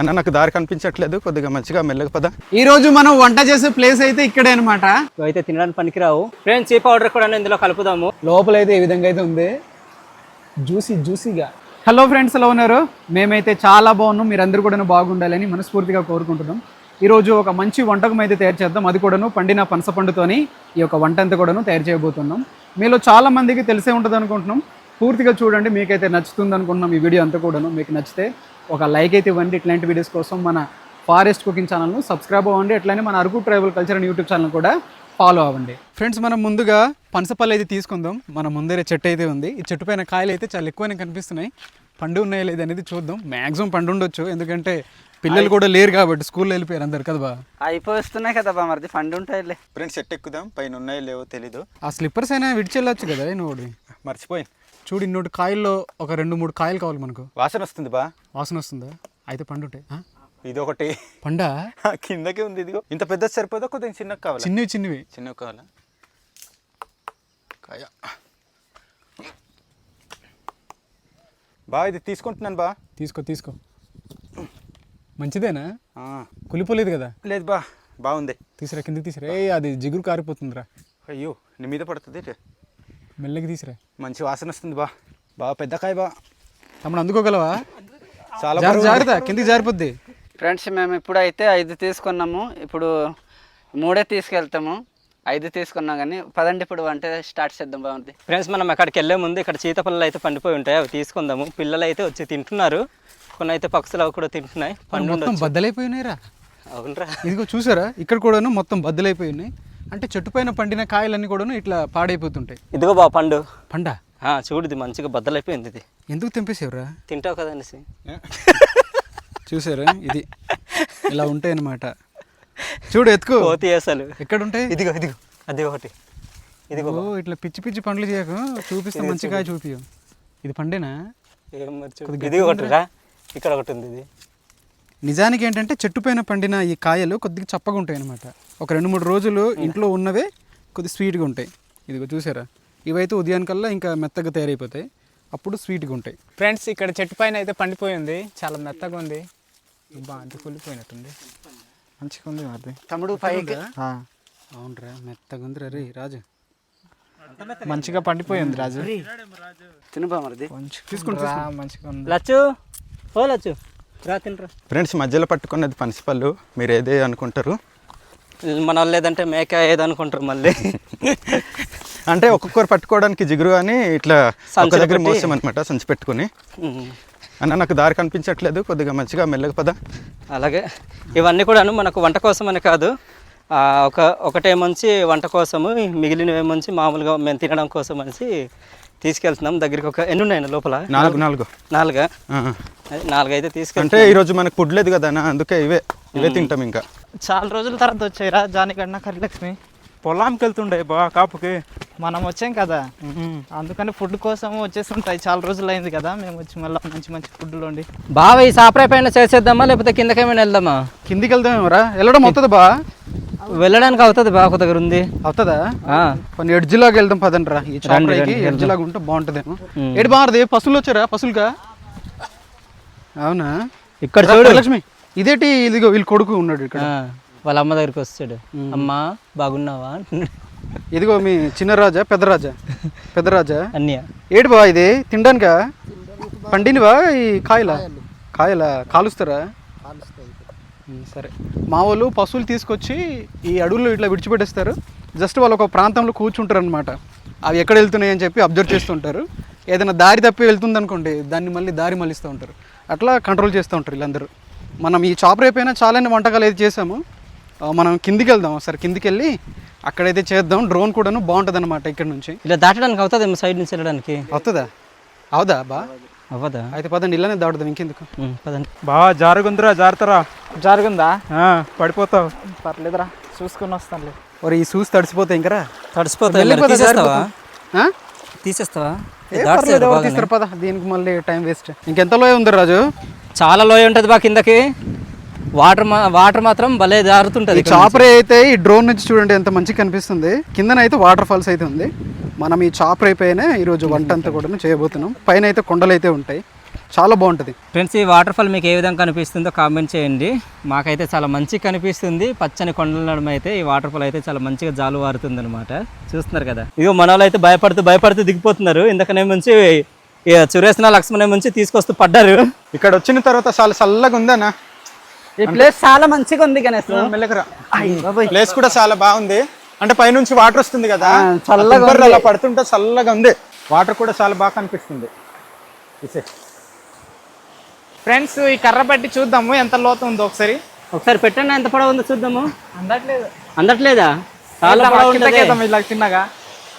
అన్న నాకు దారి కనిపించట్లేదు. కొద్దిగా మంచిగా మెల్లగా పద. ఈ రోజు మనం వంట చేసే ప్లేస్ అయితే ఇక్కడే అనమాట అయితే తినడానికి పనికిరావు. ఫ్రెండ్స్ ఈ పౌడర్ కూడా ఇందులో కలుపుదాము. లోపల అయితే ఈ విధంగా అయితే ఉంది. జ్యూసీ జ్యూసీగా. హలో ఫ్రెండ్స్ ఎలా ఉన్నారు? మేమైతే చాలా బాగున్నాం. మీరందరూ కూడా బాగుండాలని మనస్ఫూర్తిగా కోరుకుంటున్నాం. ఈరోజు ఒక మంచి వంటకం అయితే తయారు చేద్దాం. అది కూడాను పండిన పనస పండుతోని ఈ యొక్క వంట అంతా కూడాను తయారు చేయబోతున్నాం. మీలో చాలా మందికి తెలిసే ఉంటుంది అనుకుంటున్నాం పూర్తిగా చూడండి మీకైతే నచ్చుతుంది అనుకుంటున్నాం ఈ వీడియో అంతా కూడాను. మీకు నచ్చితే ఒక లైక్ అయితే ఇవ్వండి ఇట్లాంటి వీడియోస్ కోసం మన ఫారెస్ట్ కుకింగ్ ఛానల్ను సబ్స్క్రైబ్ అవ్వండి. అట్లనే మన Araku tribal culture and YouTube channel కూడా ఫాలో అవ్వండి. ఫ్రెండ్స్ మనం ముందుగా పనసపల్లి అయితే తీసుకుందాం. మన ముందరే చెట్టు అయితే ఉంది. ఈ చెట్టు పైన కాయలు అయితే చాలా ఎక్కువనే కనిపిస్తున్నాయి. పండు ఉన్నాయో లేదు అనేది చూద్దాం. మ్యాక్సిమం పండు ఉండొచ్చు. ఎందుకంటే పిల్లలు కూడా లేరు కాబట్టి స్కూల్లో వెళ్ళిపోయారు అందరు కదా బా? అయిపోతున్నాయి కదా బా మరిది పండు ఉంటాయిలే. Friends set ఎక్కుదాం. పైన ఉన్నాయో లేవో తెలీదు. ఆ స్లిప్పర్స్ అయినా విడిచెళ్ళొచ్చు కదా నువ్వు మర్చిపోయింది చూడు ఇన్నోటి కాయల్లో ఒక రెండు మూడు కాయలు కావాలి మనకు. వాసన వస్తుంది బా. వాసన వస్తుందా? అయితే పండు ఉంటాయి ఆ? ఇది ఒకటి పండా కిందకే ఉంది ఇదిగో. ఇంత పెద్ద సరిపోదా? కొద్దిగా చిన్నగా కావాలి? చిన్నవి చిన్నవి. చిన్నగా కావాలా? కాయ. బా ఇది తీసుకుంటున్నాను బా. తీసుకో తీసుకో. మంచిదేనా? కులిపోలేదు కదా? లేదు బా బాగుంది. తీసిరా కిందకి తీసిరా. ఏ అది జిగురు కారిపోతుందిరా. అయ్యో నీ మీద పడుతుంది. మెల్లకి తీసిరా. మంచి వాసన వస్తుంది బా. బా పెద్ద కాయ బా. తమ్ముడు అందుకోగలవా? చాలా జాగ్రత్త జాగ్రత్త కిందికి జారిపోద్ది. ఫ్రెండ్స్ మేము ఇప్పుడు అయితే ఐదు తీసుకున్నాము. ఇప్పుడు మూడే తీసుకెళ్తాము. ఐదు తీసుకున్నాం కానీ పదండి ఇప్పుడు వంట స్టార్ట్ చేద్దాం బాగుంది ఫ్రెండ్స్ మనం అక్కడికి వెళ్ళే ముందు ఇక్కడ చీతపల్లలు అయితే పండిపోయి ఉంటాయి. అవి తీసుకుందాము. పిల్లలు అయితే వచ్చి తింటున్నారు. కొన్ని అయితే పక్షులు అవి కూడా తింటున్నాయి. పండు మొత్తం బద్దలైపోయినాయిరా అవునరా. ఇదిగో చూసారా? ఇక్కడ కూడాను మొత్తం బద్దలైపోయి ఉన్నాయి. అంటే చెట్టు పైన పండిన కాయలన్నీ కూడాను ఇట్లా పాడైపోతుంటాయి. ఇదిగో బా పండు. పండా? ఆ, చూడు ఇది మంచిగా బద్దలైపోయింది ఇది. ఎందుకు తెంపేసేవరా? తింటావు కదా అనేసి. చూసారా? ఇది ఇలా ఉంటాయి అన్నమాట చూడు ఎత్తుకో. కోతి అసలు. ఎక్కడ ఉంటాయి ఇదిగో ఇదిగో. అది ఒకటి. ఇదిగో ఇట్లా పిచ్చి పిచ్చి పండ్లు చేయకు. చూపిస్తే మంచి కాయ చూపియు ఇది పండేనా. ఇది ఒకటి రా. ఇక్కడ ఒకటి ఉంది ఇది. నిజానికి ఏంటంటే చెట్టు పైన పండిన ఈ కాయలు కొద్దిగా చప్పగా ఉంటాయి అనమాట ఒక రెండు మూడు రోజులు ఇంట్లో ఉన్నవే కొద్దిగా స్వీట్గా ఉంటాయి. ఇదిగో చూసారా? ఇవైతే ఉదయానికల్లా ఇంకా మెత్తగా తయారైపోతాయి. అప్పుడు స్వీట్గా ఉంటాయి. ఫ్రెండ్స్ ఇక్కడ చెట్టు పైన అయితే పండిపోయింది చాలా మెత్తగా ఉంది. బాగా అంత కుళ్ళిపోయినట్టుంది. మంచిగా ఉంది అది తమ్ముడు పైకి. అవునరా మెత్తగా ఉందిరా రే రాజు. మంచిగా పండిపోయింది రాజు. తినుబా మరిది మంచిగా ఉంది. లచ్చు. ఓ లచ్చు. ఫ్రెండ్స్ మధ్యలో పట్టుకున్నది పనసపళ్ళు. మీరు ఏదే అనుకుంటారు. మన వాళ్ళు లేదంటే మేక ఏదనుకుంటారు మళ్ళీ. అంటే ఒక్కొక్కరు పట్టుకోవడానికి జిగురు అని ఇట్లా ఒక దగ్గర మోసాం అనమాట సంచి పెట్టుకుని. అన్న నాకు దారి కనిపించట్లేదు. కొద్దిగా మంచిగా మెల్లగా పద. అలాగే. ఇవన్నీ కూడాను మనకు వంట కోసం అని కాదు ఒక ఒకటేమొంచి వంట కోసము మిగిలినవేమొంచి మామూలుగా మేము తినడం కోసం అనేసి తీసుకెళ్తున్నాం. దగ్గరికి ఒక ఎన్ని ఉన్నాయి లోపల? నాలుగు నాలుగు. నాలుగా. అదే నాలుగైతే తీసుకెళ్తాం అంటే ఈరోజు మనకు ఫుడ్ లేదు కదా అందుకే ఇవే ఇవే తింటాం ఇంకా. చాలా రోజుల తర్వాత వచ్చాయిరా జానికన్నా కరిలక్ష్మి పొలానికి వెళ్తుండే బా కాపుకి. మనం వచ్చాం కదా. అందుకని ఫుడ్ కోసం వచ్చేస్తుంటాయి. చాలా రోజులు అయింది కదా మేము వచ్చి మళ్ళీ మంచి మంచి ఫుడ్లు వండి. బావ ఈ సాపరాయి పైన చేసేద్దామా లేకపోతే కిందకేమైనా వెళ్దామా? కిందికి వెళ్దామేమరా వెళ్ళడం అవుతుంది బా. వెళ్ళడానికి అవుతుంది బావ ఒక దగ్గర ఉంది. అవుతుందా? ఆ, కొన్ని ఎడ్జిలాగా వెళ్దాం పదండి రా ఈ చాపరాయికి ఎడ్జిలాగా ఉంటే బాగుంటుందేమో. ఉమ్. ఏడు బాగుంది పశువులు వచ్చారా? పశువులుగా? అవునా? ఇక్కడ చూడు. లక్ష్మి ఇదేంటి ఇదిగో వీళ్ళ కొడుకు ఉన్నాడు ఇక్కడ. వాళ్ళ అమ్మ దగ్గరికి వస్తాడు. అమ్మా బాగున్నావా? అంటున్నాడు. ఇదిగో మీ చిన్న రాజా పెద్ద రాజా పెద్ద రాజా. అన్నయ్య. ఏడు బా ఇది? తినడానికా? పండినవా? ఈ కాయల? కాయల. కాలుస్తారా? సరే. మా వాళ్ళు పశువులు తీసుకొచ్చి ఈ అడవుల్లో ఇట్లా విడిచిపెట్టేస్తారు. జస్ట్ వాళ్ళు ఒక ప్రాంతంలో కూర్చుంటారు అనమాట అవి ఎక్కడ వెళ్తున్నాయి అని చెప్పి అబ్జర్వ్ చేస్తుంటారు. ఏదైనా దారి తప్పి వెళ్తుంది అనుకోండి దాన్ని మళ్ళీ దారి మళ్ళిస్తూ ఉంటారు. అట్లా కంట్రోల్ చేస్తూ ఉంటారు వీళ్ళందరూ. మనం ఈ చాప రేపైనా చాలానే వంటకాలు అయితే చేసాము మనం కిందికి వెళ్దాం ఒకసారి కిందికి వెళ్ళి అక్కడైతే చేద్దాం. డ్రోన్ కూడాను బాగుంటుంది అనమాట ఇక్కడ నుంచి. ఇలా దాటడానికి అవుతుంది సైడ్ నుంచి వెళ్ళడానికి? అవుతుందా? అవుదా బా? అవ్వదా అయితే పదండి ఇళ్ళనే దాడుదాం ఇంకెందుకు? పదండి. బాగా జారుగుందిరా జారుతారా జారుగుందా? పడిపోతావు. పర్లేదురా చూసుకొని వస్తానులే. మరి ఈ చూసి తడిసిపోతే ఇంకరా తడిసిపోతాయి మరి వెళ్ళిపోతా, తీసేస్తావా? ఆ? తీసేస్తావా. తీస్తారు పద. దీనికి మళ్ళీ టైం వేస్ట్. ఇంకెంతలో ఉంది రాజు? చాలా లోయ ఉంటుంది బా కిందకి. వాటర్ మా వాటర్ మాత్రం భలే జారుతుంటది చాపరే అయితే ఈ డ్రోన్ నుంచి చూడండి ఎంత మంచిగా కనిపిస్తుంది. కిందన అయితే వాటర్ ఫాల్స్ అయితే ఉంది. మనం ఈ చాపరే పైన ఈరోజు వంట అంతా కూడా చేయబోతున్నాం. పైన అయితే కొండలు అయితే ఉంటాయి. చాలా బాగుంటుంది. ఫ్రెండ్స్ ఈ వాటర్ ఫాల్ మీకు ఏ విధంగా కనిపిస్తుందో కామెంట్ చేయండి. మాకైతే చాలా మంచిగా కనిపిస్తుంది. పచ్చని కొండల నడుమ అయితే ఈ వాటర్ ఫాల్ అయితే చాలా మంచిగా జాలు వారుతుంది అనమాట చూస్తున్నారు కదా. ఇగో మన అయితే భయపడుతూ భయపడుతూ దిగిపోతున్నారు. ఇందాకనే ఇక సురేష్న లక్ష్మణ నుంచి తీసుకొస్తూ పడ్డారు. ఇక్కడ వచ్చిన తర్వాత చాలా చల్లగా ఉందన్నా. ఈ ప్లేస్ చాలా మంచిగా ఉంది గణేష్. ప్లేస్ కూడా చాలా బాగుంది. అంటే పైనుంచి వాటర్ వస్తుంది కదా చల్లగా అలా పడుతుంటే చల్లగా ఉంది. వాటర్ కూడా చాలా బాగా కనిపిస్తుంది. ఫ్రెండ్స్ ఈ కర్ర పట్టి చూద్దాము ఎంత లోతు ఉందో ఒకసారి. ఒకసారి పెట్టండి ఎంత పొడవు ఉందో చూద్దాము. అందట్లేదు. అందట్లేదా? చాలా పొడవు ఉంటది. కిందకేద్దాం ఇలా చిన్నగా.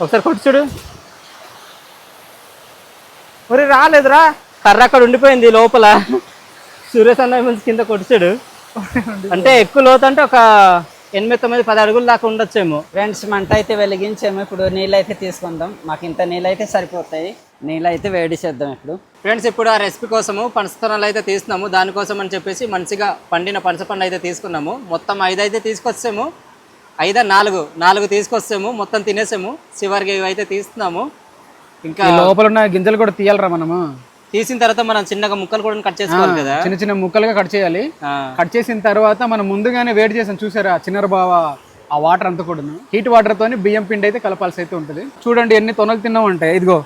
ఒకసారి కొట్టు చూడు. ఒరి రాలేదురా. కర్ర అక్కడ ఉండిపోయింది లోపల. సురేష్ అన్న మంచి కింద కొట్టాడు అంటే ఎక్కువ లోతు అంటే ఒక ఎనిమిది తొమ్మిది పది అడుగుల దాకా ఉండొచ్చేమో. ఫ్రెండ్స్ మంట అయితే వెలిగించాము. ఇప్పుడు నీళ్ళు అయితే తీసుకుందాం. మాకు ఇంత నీళ్ళు అయితే సరిపోతాయి. నీళ్ళు అయితే వేడి చేద్దాం ఇప్పుడు. ఫ్రెండ్స్ ఇప్పుడు ఆ రెసిపీ కోసము పనసతనాలు అయితే తీస్తున్నాము. దానికోసం అని చెప్పేసి మంచిగా పండిన పనస పండు అయితే తీసుకున్నాము. మొత్తం ఐదు అయితే తీసుకొచ్చాము. ఐదా నాలుగు. నాలుగు తీసుకొచ్చాము. మొత్తం తినేసాము. చివరికి ఇవి అయితే తీస్తున్నాము. ఇంకా లోపల ఉన్న గింజలు కూడా తీయాలరా మనము. తీసిన తర్వాత మనం చిన్నగా ముక్కలు కూడా కట్ చేసుకోవాలి కదా. చిన్న చిన్న ముక్కలుగా కట్ చేయాలి. కట్ చేసిన తర్వాత మనం ముందుగానే వేడి చేసాం. చూసారా? చిన్నర బావ ఆ వాటర్ అంతా కూడా హీట్ వాటర్ తోని బియ్యం పిండి అయితే కలపాల్సి అయితే ఉంటుంది. చూడండి ఎన్ని తొనలు తిన్నామంటే. ఇదిగో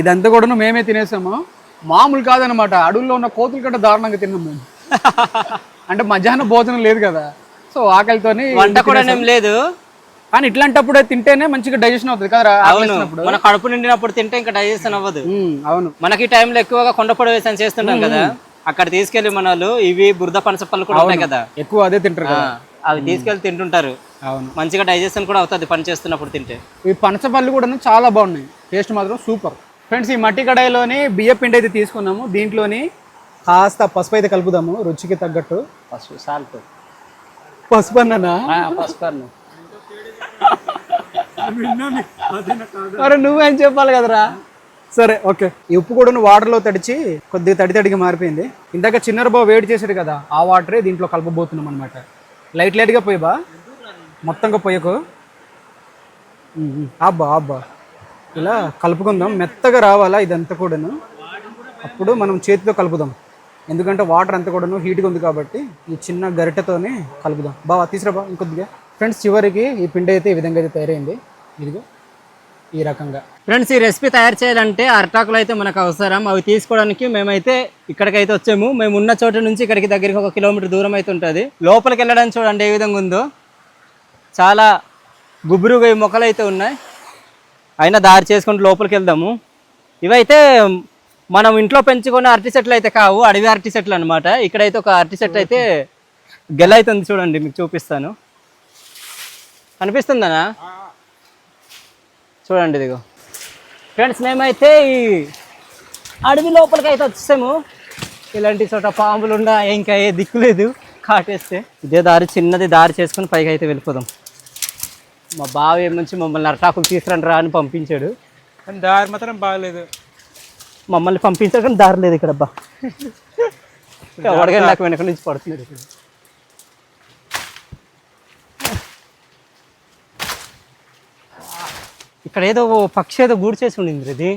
ఇదంతా కూడా మేమే తినేసాము. మామూలు కాదనమాట. అడవుల్లో ఉన్న కోతుల కంటే దారుణంగా తిన్నాం మేము. అంటే మధ్యాహ్నం భోజనం లేదు కదా. సో ఆకలితోని వంట కూడా లేదు. కానీ ఇట్లాంటప్పుడు తింటేనే మంచిగా డైజెషన్ అవుతుంది కదా అవును. మన కడుపు నిండినప్పుడు తింటే ఇంకా డైజెషన్ అవ్వదు. అవును. మనకి టైంలో ఎక్కువగా కొండపొడ వేసాను చేస్తుంటాం కదా అక్కడ తీసుకెళ్ళి మన వాళ్ళు ఇవి బురద పనస పళ్ళు కూడా ఉంటాయి కదా. ఎక్కువ అదే తింటారు అవి తీసుకెళ్ళి తింటుంటారు. అవును. మంచిగా డైజెషన్ కూడా అవుతుంది పని చేస్తున్నప్పుడు తింటే. ఈ పనసపళ్ళు కూడా చాలా బాగున్నాయి. టేస్ట్ మాత్రం సూపర్. ఫ్రెండ్స్ ఈ మట్టి కడాయిలోని బియ్య పిండి అయితే తీసుకున్నాము. దీంట్లోని కాస్త పసుపు అయితే కలుపుదాము. రుచికి తగ్గట్టు. పసుపు సాల్ట్. పసుపు అన్ననా? పసుపు అన్నం. అరే నువ్వేం చెప్పాలి కదరా? సరే ఓకే. ఈ ఉప్పు కూడా వాటర్లో తడిచి కొద్దిగా తడి తడిగా మారిపోయింది. ఇందాక చిన్నర వేడి చేసాడు కదా ఆ వాటరే దీంట్లో కలపబోతున్నాం అనమాట లైట్ లైట్గా పోయిబా మొత్తంగా పోయకు. అబ్బా అబ్బా. ఇలా కలుపుకుందాం. మెత్తగా రావాలా ఇదంతా కూడాను? అప్పుడు మనం చేతితో కలుపుదాం. ఎందుకంటే వాటర్ అంతా కూడాను హీట్గా ఉంది కాబట్టి ఈ చిన్న గరిటెతోనే కలుపుదాం. బావా తీసురా బా ఇంకొద్దిగా. ఫ్రెండ్స్ చివరికి ఈ పిండి అయితే ఈ విధంగా అయితే తయారైంది. ఇదిగో ఈ రకంగా. ఫ్రెండ్స్ ఈ రెసిపీ తయారు చేయాలంటే అరటాకులు అయితే మనకు అవసరం. అవి తీసుకోవడానికి మేమైతే ఇక్కడికైతే వచ్చాము. మేము ఉన్న చోట నుంచి ఇక్కడికి దగ్గరికి ఒక కిలోమీటర్ దూరం అయితే ఉంటుంది. లోపలికి వెళ్ళడానికి చూడండి ఏ విధంగా ఉందో. చాలా గుబురుగా ఈ మొక్కలు అయితే ఉన్నాయి. అయినా దారి చేసుకుంటూ లోపలికి వెళ్దాము. ఇవైతే మనం ఇంట్లో పెంచుకునే అరటి చెట్లు అయితే కావు. అడవి అరటి చెట్లు అనమాట ఇక్కడైతే ఒక అరటి చెట్టు అయితే గెల అవుతుంది చూడండి మీకు చూపిస్తాను. కనిపిస్తుందనా? చూడండి ఇదిగో. ఫ్రెండ్స్ మేమైతే ఈ అడవి లోపలికి అయితే వచ్చేసాము. ఇలాంటి చోట పాములు ఉన్నా ఇంకా ఏ దిక్కు లేదు. కాటేస్తే ఇదే దారి చిన్నది దారి చేసుకుని పైకి అయితే వెళ్ళిపోదాం. మా బావ ఏమంచి మమ్మల్ని అరటాకులు తీసుకురండి రా అని పంపించాడు. దారి మాత్రం బాగలేదు మమ్మల్ని పంపించాడు కానీ దారి లేదు ఇక్కడ అబ్బా. నాకు వెనక నుంచి పడుతున్నాడు. ఇక్కడ. ఏదో ఓ పక్షి ఏదో గూడు చేసి ఉండింది ఇది.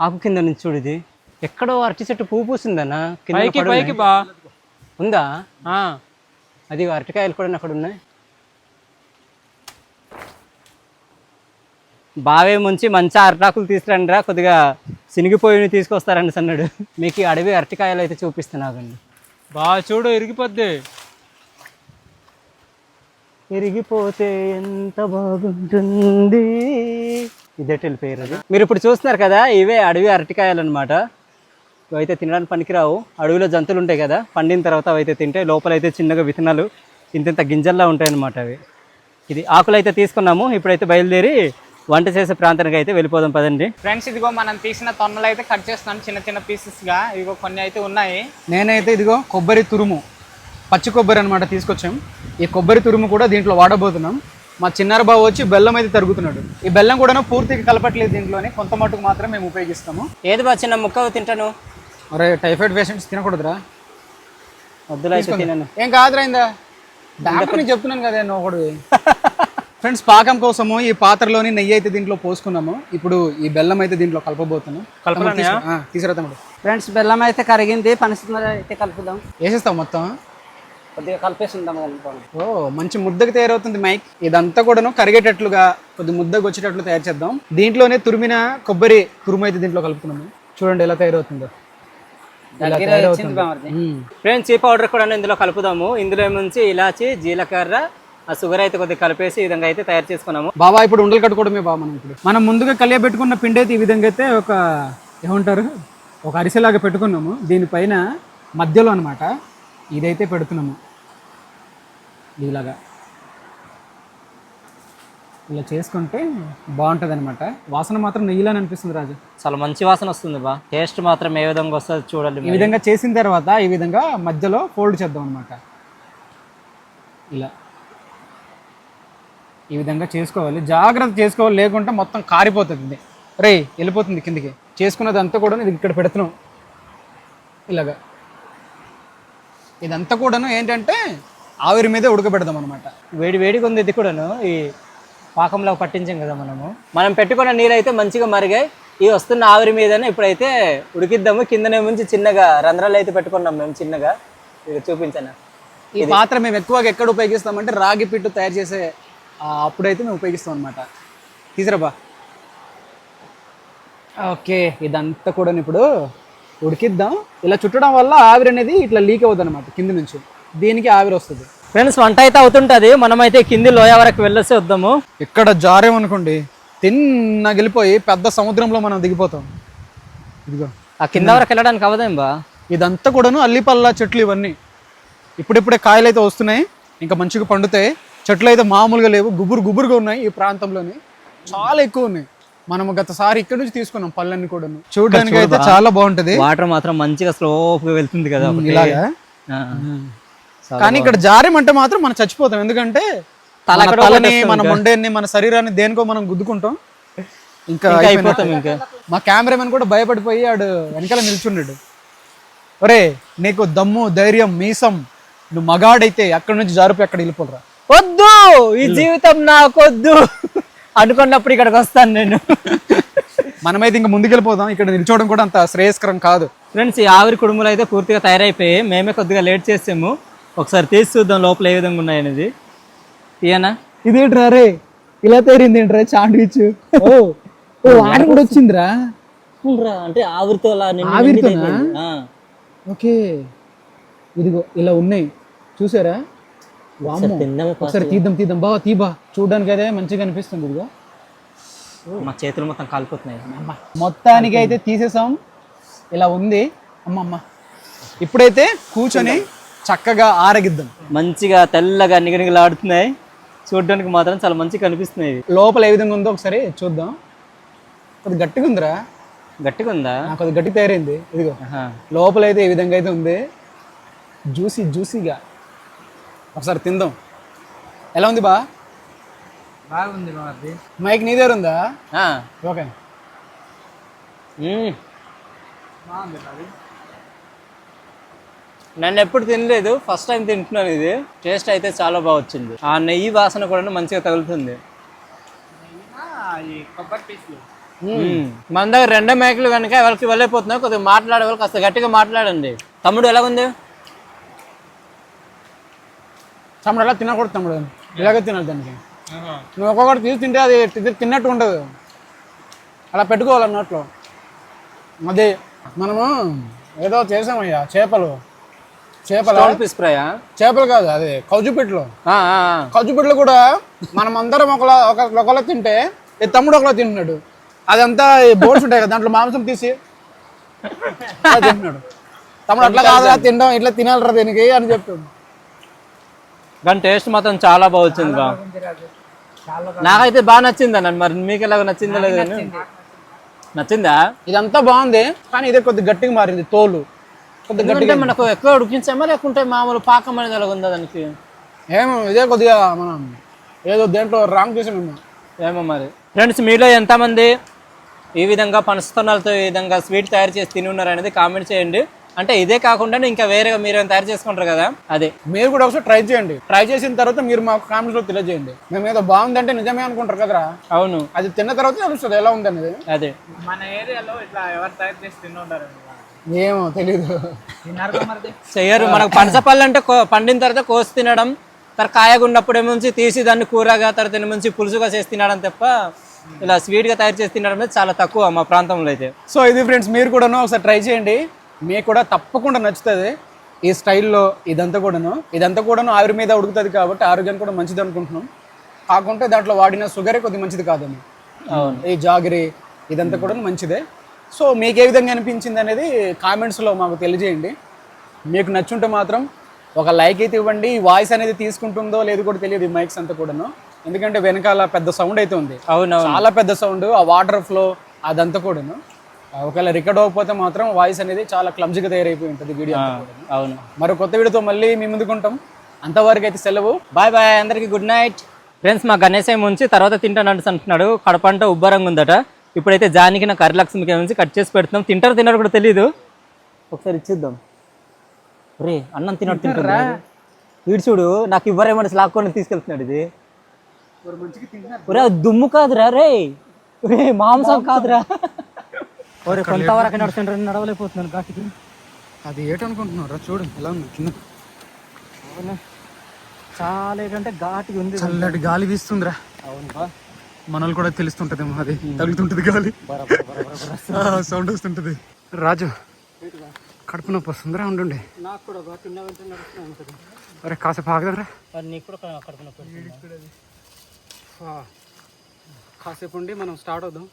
ఆకు కింద నుంచి చూడు ఇది. ఎక్కడో అరటి చెట్టు పువ్వు పూసిందన్నా. కింద పైకి. బా. ఉందా? ఆ, అది అరటికాయలు కూడా అక్కడ ఉన్నాయి. బావే ముంచి మంచి అరటాకులు తీసుకురండి రా కొద్దిగా సినిగిపోయి తీసుకొస్తారండి అన్నాడు మీకు అడవి అరటికాయలు అయితే చూపిస్తున్నాగండి బా చూడు ఇరిగిపోద్ది. ఎరిగిపోతే ఎంత బాగుంటుంది. ఇదేటి పేరు అది. మీరు ఇప్పుడు చూస్తున్నారు కదా ఇవే అడవి అరటికాయలు అనమాట ఇవైతే తినడానికి పనికిరావు. అడవిలో జంతువులు ఉంటాయి కదా పండిన తర్వాత అవి అయితే తింటే లోపల అయితే చిన్నగా విత్తనాలు ఇంత గింజల్లా ఉంటాయి అన్నమాట అవి. ఇది ఆకులు అయితే తీసుకున్నాము ఇప్పుడైతే బయలుదేరి వంట చేసే ప్రాంతానికి అయితే వెళ్ళిపోదాం పదండి. ఫ్రెండ్స్ ఇదిగో మనం తీసిన తొన్నలు అయితే కట్ చేస్తున్నాం చిన్న చిన్న పీసెస్గా. ఇదిగో కొన్ని అయితే ఉన్నాయి. నేనైతే ఇదిగో కొబ్బరి తురుము. పచ్చి కొబ్బరి అనమాట తీసుకొచ్చాం. ఈ కొబ్బరి తురుము కూడా దీంట్లో వాడబోతున్నాం. మా చిన్నార బావ వచ్చి బెల్లం అయితే తరుగుతున్నాడు. ఈ బెల్లం కూడా పూర్తిగా కలపట్లేదు దీంట్లోనే. కొంత మటుకు మాత్రం మేము ఉపయోగిస్తాము. ఏది బా చిన్న ముక్క తింటాను? అరే టైఫాయిడ్ పేషెంట్స్ తినకూడదురా. వద్దులు అయితే తినను ఏం కాదురా ఇందా? డాక్టర్ చెప్తున్నాను కదా నువ్వు ఒకడు. ఫ్రెండ్స్ పాకం కోసము ఈ పాత్రలోని నెయ్యి అయితే దీంట్లో పోసుకున్నాము. ఇప్పుడు ఈ బెల్లం అయితే దీంట్లో కలపబోతున్నాం. తీసుకురా తమ్ముడు ఫ్రెండ్స్ బెల్లం అయితే కరిగింది పనిస్తున్న అయితే కలుపుదాం. వేసేస్తాం మొత్తం? కొద్దిగా కలుపుకోండి ఓ మంచి ముద్దకు తయారవుతుంది మైక్. ఇదంతా కూడాను కరిగేటట్లుగా కొద్ది ముద్దకు వచ్చేటట్లు తయారు చేద్దాం. దీంట్లోనే తురిమిన కొబ్బరి తురుము అయితే దీంట్లో కలుపుతున్నాము. చూడండి ఎలా తయారవుతుందో. ఫ్రెండ్స్ ఈ పౌడర్ కూడా ఇందులో కలుపుదాము. ఇందులో నుంచి ఇలాచి జీలకర్ర ఆ షుగర్ అయితే కొద్దిగా కలిపేసి ఈ విధంగా అయితే తయారు చేసుకున్నాము. బాబా ఇప్పుడు ఉండలు కట్టుకోవడమే బాబా మనం ఇప్పుడు. మనం ముందుగా కలియబెట్టుకున్న పిండి అయితే ఈ విధంగా అయితే ఒక ఏమంటారు? ఒక అరిసెలాగా పెట్టుకున్నాము. దీనిపైన మధ్యలో అన్నమాట ఇదైతే పెడుతున్నాము. ఇలాగా. ఇలా చేసుకుంటే బాగుంటుంది అనమాట వాసన మాత్రం నెయ్యిలాని అనిపిస్తుంది రాజు. చాలా మంచి వాసన వస్తుంది బా. టేస్ట్ మాత్రం ఏ విధంగా వస్తుంది చూడాలి ఈ విధంగా చేసిన తర్వాత ఈ విధంగా మధ్యలో ఫోల్డ్ చేద్దాం అనమాట ఇలా. ఈ విధంగా చేసుకోవాలి. జాగ్రత్త చేసుకోవాలి. లేకుంటే మొత్తం కారిపోతుంది రే వెళ్ళిపోతుంది కిందికి. చేసుకున్నది అంతా కూడా ఇది ఇక్కడ పెడుతున్నాం. ఇలాగా. ఇదంతా కూడాను ఏంటంటే ఆవిరి మీదే ఉడకబెడదాం అనమాట వేడి వేడిగా ఉంది ఇది కూడాను. ఈ పాకంలో పట్టించాం కదా మనము. మనం పెట్టుకున్న నీరు అయితే మంచిగా మరిగాయి. ఈ వస్తున్న ఆవిరి మీదనే ఇప్పుడైతే ఉడికిద్దాము. కిందనే ముంచి చిన్నగా రంధ్రాలు అయితే పెట్టుకున్నాం మేము చిన్నగా. ఇది చూపించాను? ఈ పాత్ర మేము ఎక్కువగా ఎక్కడ ఉపయోగిస్తామంటే రాగి పిట్టు తయారు చేసే ఆ, అప్పుడైతే మేము ఉపయోగిస్తాం అనమాట తీసురాబా ఓకే ఇదంతా కూడా ఇప్పుడు ఉడికిద్దాం. ఇలా చుట్టడం వల్ల ఆవిరి అనేది ఇట్లా లీక్ అవుతుంది అనమాట కింది నుంచి. దీనికి ఆవిరి వస్తుంది. ఫ్రెండ్స్ వంట అయితే అవుతుంటది. మనమైతే కింది లోయ వరకు వెళ్ళొస్తే వద్దాము. ఇక్కడ జారేమనుకోండి తిన్న గెలిపోయి పెద్ద సముద్రంలో మనం దిగిపోతాం. ఇదిగో. ఆ కింద వరకు వెళ్ళడానికి అవదేం బా? ఇదంతా కూడాను అల్లిపల్ల చెట్లు ఇవన్నీ. ఇప్పుడిప్పుడే కాయలు అయితే వస్తున్నాయి. ఇంకా మంచిగా పండుతాయి. చెట్లు అయితే మామూలుగా లేవు. గుబురు గుబురుగా ఉన్నాయి ఈ ప్రాంతంలోని. చాలా ఎక్కువ ఉన్నాయి. మనం గతసారి ఇక్కడ నుంచి తీసుకున్నాం పళ్ళన్ని కూడాను. చూడడానికి అయితే చాలా బాగుంటది. వాటర్ మాత్రం మంచిగా స్లోగా వెళ్తుంది కదా ఒకటి. ఇలాగా? ఆ. కానీ ఇక్కడ జారేమంటే మాత్రం మనం చచ్చిపోతాం. ఎందుకంటే తలని మన. మొండేని మన శరీరాన్ని దేనికో మనం గుద్దుకుంటాం. ఇంకా. అయిపోతాం ఇంకా. మా కెమెరామెన్ కూడా భయపడిపోయి ఆడు వెనకాల నిల్చున్నాడు ఒరే నీకు దమ్ము ధైర్యం మీసం నువ్వు మగాడైతే అక్కడ నుంచి జారిపోయి అక్కడ వెళ్ళిపోరా? వద్దు! ఈ జీవితం నాకొద్దు! అనుకున్నప్పుడు ఇక్కడికి వస్తాను నేను. మనమైతే ఇంకా ముందుకెళ్ళిపోదాం. ఇక్కడ నిల్చోవడం కూడా అంత శ్రేయస్కరం కాదు. ఫ్రెండ్స్ ఈ ఆవిరి కుడుములు అయితే పూర్తిగా తయారైపోయి మేమే కొద్దిగా లేట్ చేసాము. ఒకసారి తీసి చూద్దాం లోపల ఏ విధంగా ఉన్నాయి అనేది తీయనా ఇదేంట్రా రే? ఇలా తయారైంది ఏంట్రా శాండ్విచ్ ఓ. ఓ ఆడ కూడా వచ్చిందిరా. అంటే ఆవిరితో అలా ఆవిరితోనా? ఓకే. ఇదిగో ఇలా ఉన్నాయి. చూసారా? వామ్మో. తిందామా ఒకసారి తీద్దాం తీద్దాం. బాగా తీబా. చూడడానికి అయితే మంచిగా అనిపిస్తుంది ఇదిగో. మా చేతులు మొత్తం కాలిపోతున్నాయి. మొత్తానికి అయితే తీసేసాం. ఇలా ఉంది. అమ్మమ్మ ఇప్పుడైతే కూర్చొని చక్కగా ఆరగిద్దాం. మంచిగా తెల్లగా నిగనిగలాడుతున్నాయి. చూడడానికి మాత్రం చాలా మంచిగా కనిపిస్తున్నాయి ఇవి. లోపల ఏ విధంగా ఉందో ఒకసారి చూద్దాం. కొద్ది గట్టిగా ఉందిరా. గట్టిగా ఉందా? నాకు కొద్ది గట్టి తయారైంది. ఇదిగో. ఆహా. లోపల అయితే ఏ విధంగా అయితే ఉంది? జ్యూసీ జ్యూసీగా. ఒకసారి తిందాం. ఎలా ఉంది బా? బాగుంది బాబు. మైక్ నీ దగ్గర ఉందా? ఆ. ఓకే. మ్మ్. నన్ను ఎప్పుడు తినలేదు. ఫస్ట్ టైం తింటున్నాను ఇది. టేస్ట్ అయితే చాలా బాగా వచ్చింది. ఆ నెయ్యి వాసన కూడా మంచిగా తగులుతుంది. మన దగ్గర రెండో మేకలు కనుక ఎవరికి వెళ్ళిపోతున్నాయి కొద్దిగా మాట్లాడే వాళ్ళు కాస్త గట్టిగా మాట్లాడండి. తమ్ముడు ఎలా ఉంది తమ్ముడు అలా తినకూడదు తమ్ముడు. ఇలాగే తినాలి దానికి. నువ్వు ఒక్కొక్కటి తీసి తింటే అది తి- తిన్నట్టు ఉండదు. అలా పెట్టుకోవాలి అన్నట్లు. అదే మనము ఏదో చేసామయ్యా చేపలు. చేపల? స్టోన్ పీస్ ఫ్రైయా చేపలు కాదు అదే కౌజుపెట్లు ఆ, ఆ, ఆ. కౌజుపెట్లు కూడా మనం అందరం ఒకలా ఒక ఒకలా తింటే ఈ తమ్ముడు ఒకలా తింటున్నాడు. అదంతా బోర్డ్స్ ఉంటాయి కదా దాంట్లో మాంసం తీసి తింటున్నాడు. తమ్ముడు అట్లా కాదురా తినడం ఇట్లా తినాలిరా దీనికి అని చెప్తాడు కానీ టేస్ట్ మాత్రం చాలా బాగా వచ్చింది బా నాకైతే బాగా నచ్చింది అన్న మరి మీకు ఎలాగ నచ్చిందో లేదు నచ్చిందా? ఇదంతా బాగుంది కానీ ఇదే కొద్ది గట్టిగా మారింది తోలు. ఎందుకంటే మనకు ఎక్కువ ఉడికించామా లేకుంటే మామూలు పాకం అనేది ఎలాగ ఉందా దానికి? ఏమో ఇదే కొద్దిగా మనం ఏదో దేంట్లో రాంగ్ చేసామేమో. ఏమో మరి. ఫ్రెండ్స్ మీలో ఎంతమంది ఈ విధంగా పనస్తనాలతో ఈ విధంగా స్వీట్ తయారు చేసి తిని ఉన్నారు అనేది కామెంట్ చేయండి. అంటే ఇదే కాకుండా ఇంకా వేరేగా మీరు ఏమైనా తయారు చేసుకుంటారు కదా? అదే. మీరు కూడా ఒకసారి ట్రై చేయండి. ట్రై చేసిన తర్వాత మీరు మాకు కామెంట్స్లో తెలియజేయండి. మేము ఏదో బాగుందంటే నిజమే అనుకుంటారు కదరా? అవును. అది తిన్న తర్వాత తెలుస్తుంది ఎలా ఉంది అనేది అదే. మన ఏరియాలో ఇట్లా ఎవరు తయారు చేసి తిని ఏమో తెలీదు. చెయ్యరు. మనకు పనసపళ్ళు అంటే కో- పండిన తర్వాత కోసి తినడం తర్వాత కాయగా ఉన్నప్పుడు ఏముంచి తీసి దాన్ని కూరగా తర్వాత ఏముంచి పులుసుగా చేసి తినడం తప్ప ఇలా స్వీట్గా తయారు చేసి తినడం అనేది చాలా తక్కువ మా ప్రాంతంలో అయితే. సో ఇది ఫ్రెండ్స్ మీరు కూడాను ఒకసారి ట్రై చేయండి. మీకు కూడా తప్పకుండా నచ్చుతుంది ఈ స్టైల్లో ఇదంతా కూడాను. ఇదంతా కూడాను ఆవిరి మీద ఉడుకుతుంది కాబట్టి ఆరోగ్యానికి కూడా మంచిది అనుకుంటున్నాం. కాకుంటే దాంట్లో వాడిన షుగరే కొద్దిగా మంచిది కాదేమో ఈ జాగరి ఇదంతా కూడా మంచిదే. సో మీకు ఏ విధంగా అనిపించింది అనేది కామెంట్స్లో మాకు తెలియజేయండి. మీకు నచ్చుంటే మాత్రం ఒక లైక్ అయితే ఇవ్వండి. ఈ వాయిస్ అనేది తీసుకుంటుందో లేదు కూడా తెలియదు ఈ మైక్స్ అంతా కూడాను. ఎందుకంటే వెనకాల పెద్ద సౌండ్ అయితే ఉంది. అవునవును. చాలా పెద్ద సౌండ్ ఆ వాటర్ ఫ్లో అదంతా కూడాను. ఒకవేళ రికార్డ్ అవ్వకపోతే మాత్రం వాయిస్ అనేది చాలా క్లమ్జీగా తయారైపోయి ఉంటుంది వీడియో. అవును. మరో కొత్త వీడియోతో మళ్ళీ మీ ముందుకుంటాం అంతవరకు అయితే సెలవు. బాయ్ బాయ్ అందరికి గుడ్ నైట్. ఫ్రెండ్స్ మా గణేశం ఉంచి తర్వాత తింటాను అంటున్నాడు కడపంట ఉబ్బరంగా ఉందట. ఇప్పుడైతే జానికి నా కర్రలక్ష్మికి ఉంచి కట్ చేసి పెడుతున్నాం. తింటారు తినరు కూడా తెలీదు. ఒకసారి ఇచ్చిద్దాం. రే అన్నం తినట్టు తింటున్నా వీడు చూడు నాకు ఇవ్వరేమని లాక్కొని తీసుకెళ్తున్నాడు ఇది. ఒరే దుమ్ము కాదురా రే. ఒరే మాంసం కాదురా. ఒరే కొంతవరకు నడుస్తుంటారు నడవలేకపోతున్నాను ఘాటికి అది ఏటనుకుంటున్నారా చూడు ఎలా ఉంది? కింద చాలా ఏంటంటే ఘాటికి ఉంది. చల్లటి గాలి వీస్తుందిరా. అవును బా. మనల్ని కూడా తెలుస్తుంటదేమో అది. తగులుతుంటది గాలి. సౌండ్ వస్తుంటది. రాజు కడుపు నొప్పి వస్తుందిరా ఉండుండి. అరే కాసేపు ఆగదరా? కాసేపు ఉండి మనం స్టార్ట్ అవుదాం.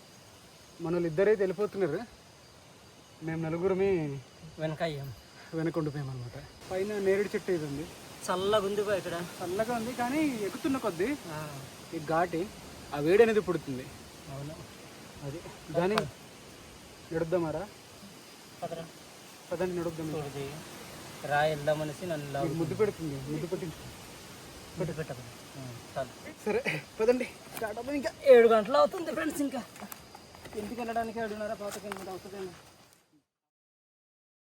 మన ఇద్దరైతే వెళ్ళిపోతున్నారు. మేము నలుగురమే వెనక అయ్యాం. వెనకుండిపోయామన్నమాట పైన నేరేడు చెట్టు ఇది ఉంది? చల్లగా ఉంది బా ఇక్కడ. చల్లగా ఉంది కానీ ఎక్కుతున్న కొద్దీ ఈ ఘాటి. ఆ వేడి అనేది పుడుతుంది. అవును? అది దాని నడుద్దామారా? పదరా. పదండి నడుద్దాం. రా వెళ్దామనేసి నన్ను ముద్దు పెడుతుంది ముద్దు పెట్టించు. పెట్టి పెట్టదు చాలు. సరే పదండి. ఇంకా. ఏడు గంటలు అవుతుంది ఫ్రెండ్స్ ఇంకా. ఇంటికి వెళ్ళడానికి ఏడున్నర? పాత కిలోమీటర్ అవుతుంది